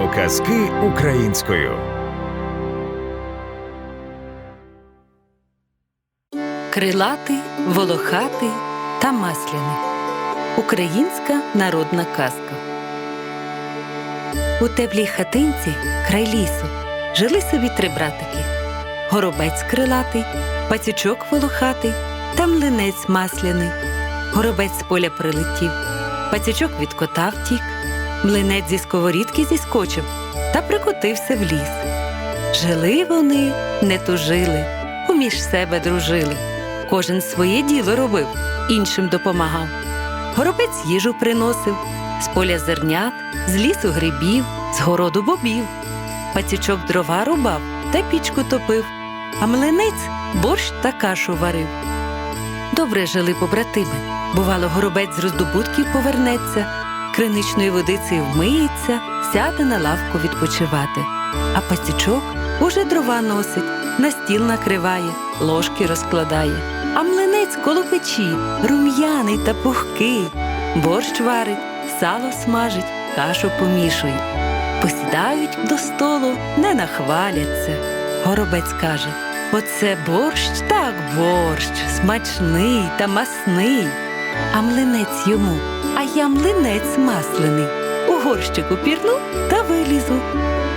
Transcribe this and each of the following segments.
Аудіоказки українською. Крилатий, волохатий та масляний. Українська народна казка. У теплій хатинці край лісу жили собі три братики: горобець крилатий, пацючок волохатий та млинець масляний. Горобець з поля прилетів, пацючок від кота втік, млинець зі сковорідки зіскочив та прикотився в ліс. Жили вони, не тужили, уміж себе дружили. Кожен своє діло робив, іншим допомагав. Горобець їжу приносив, з поля зернят, з лісу грибів, з городу бобів. Пацючок дрова рубав та пічку топив, а млинець борщ та кашу варив. Добре жили побратими. Бувало, горобець з роздобутків повернеться, криничною водицею вмиється, сяде на лавку відпочивати. А пацючок уже дрова носить, на стіл накриває, ложки розкладає. А млинець коло печі, рум'яний та пухкий, борщ варить, сало смажить, кашу помішує. Посідають до столу, не нахваляться. Горобець каже: Оце борщ так борщ, смачний та масний. А млинець йому, а я млинець масляний. У горщику пірну та вилізу.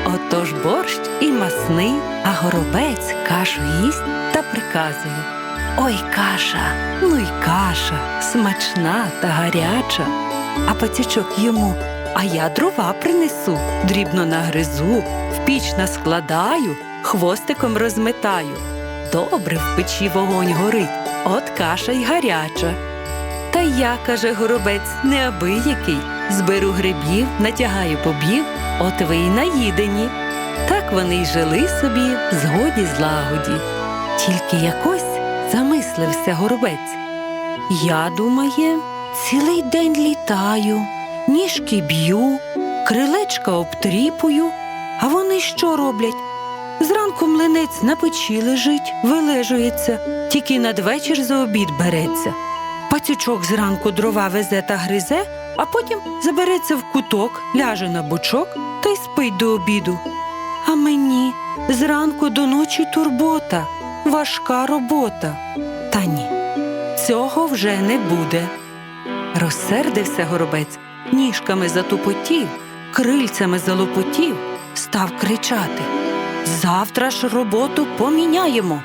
Отож борщ і масний, а горобець кашу їсть та приказує. Ой, каша, ну й каша, смачна та гаряча. А пацючок йому, а я дрова принесу, дрібно нагризу, в піч наскладаю, хвостиком розметаю. Добре в печі вогонь горить, от каша й гаряча. Я, каже горобець, неабиякий, зберу грибів, натягаю побів, от ви й наїдені. Так вони й жили собі згоді злагоді. Тільки якось замислився горобець. Я, думає, цілий день літаю, ніжки б'ю, крилечка обтріпую, а вони що роблять? Зранку млинець на печі лежить, вилежується, тільки надвечір за обід береться. Пацючок зранку дрова везе та гризе, а потім забереться в куток, ляже на бочок та й спить до обіду. А мені зранку до ночі турбота, важка робота. Та ні, цього вже не буде. Розсердився горобець, ніжками затупотів, крильцями залопотів, став кричати. Завтра ж роботу поміняємо.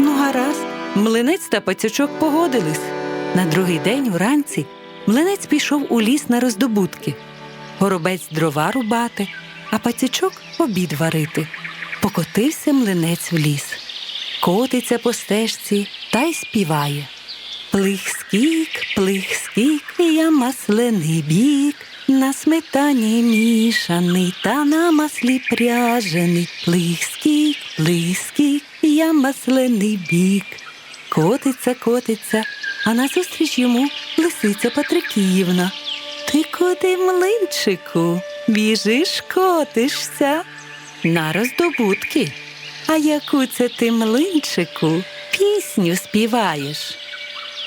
Ну, гаразд, млинець та пацючок погодились. На другий день вранці млинець пішов у ліс на роздобутки. Горобець дрова рубати, а пацючок обід варити. Покотився млинець в ліс, котиться по стежці та й співає. Плих скік, плих скік, я маслений бік, на сметані мішаний та на маслі пряжений. Плих скік, плих скік, я маслений бік. Котиться, котиться, а назустріч йому лисиця Патрикіївна. Ти куди, млинчику, біжиш, котишся? На роздобутки. А яку це ти, млинчику, пісню співаєш?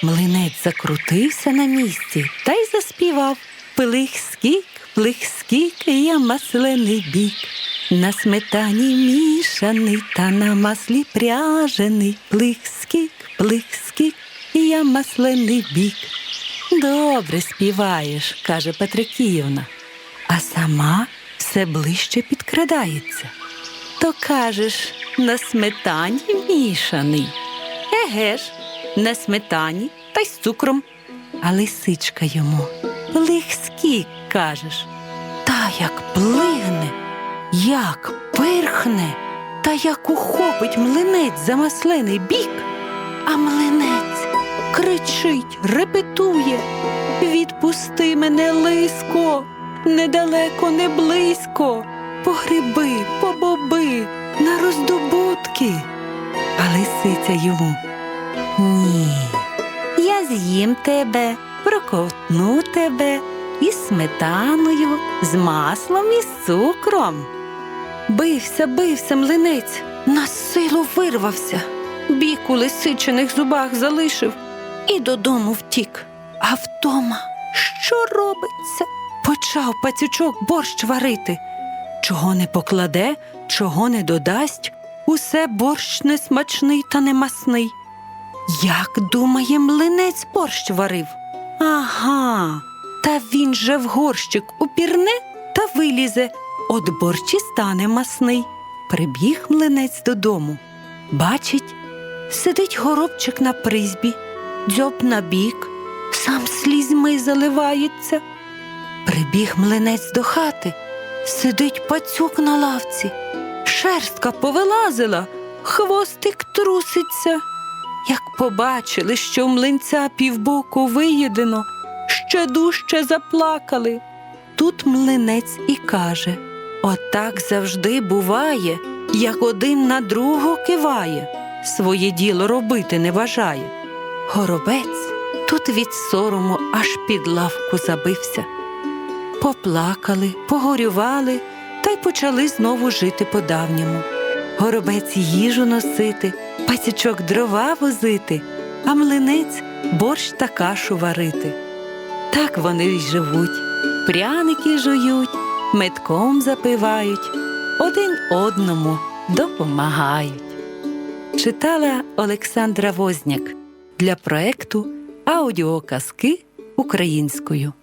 Млинець закрутився на місці та й заспівав Плих скік, плих скік, я маслений бік. На сметані мішаний та на маслі пряжений. Плих скік, скік, я маслений бік. Добре співаєш, каже Петрикіївна, а сама все ближче підкрадається. То кажеш, на сметані мішаний. Еге ж, на сметані та й з цукром. А лисичка йому лих скік, кажеш. Та як плигне, як пирхне, та як ухопить млинець за маслений бік, а млинець кричить, репетує. Відпусти мене, лиско, недалеко, не близько, по гриби, по боби, на роздобутки. А лисиця йому. Ні, я з'їм тебе, проковтну тебе із сметаною, з маслом і з цукром. Бився, бився млинець, на силу вирвався, бік у лисичиних зубах залишив і додому втік. А вдома що робиться? почав пацючок борщ варити. Чого не покладе, чого не додасть, усе борщ несмачний та немасний. Як думає, млинець борщ варив? Ага, та він же в горщик упірне та вилізе, от борщ і стане масний. Прибіг млинець додому. Бачить, сидить горобчик на призбі, дзьоб на бік, сам слізьми заливається. Прибіг млинець до хати, сидить пацюк на лавці, шерстка повилазила, хвостик труситься. Як побачили, що в млинця півбоку виїдено, ще дужче заплакали. Тут млинець і каже: Отак завжди буває, як один на другого киває, своє діло робити не бажає. Горобець тут від сорому аж під лавку забився. Поплакали, погорювали та й почали знову жити по-давньому. Горобець їжу носити, пасічок дрова возити, а млинець борщ та кашу варити. Так вони й живуть, пряники жують, метком запивають, один одному допомагають. Читала Олександра Возняк для проекту Аудіоказки українською.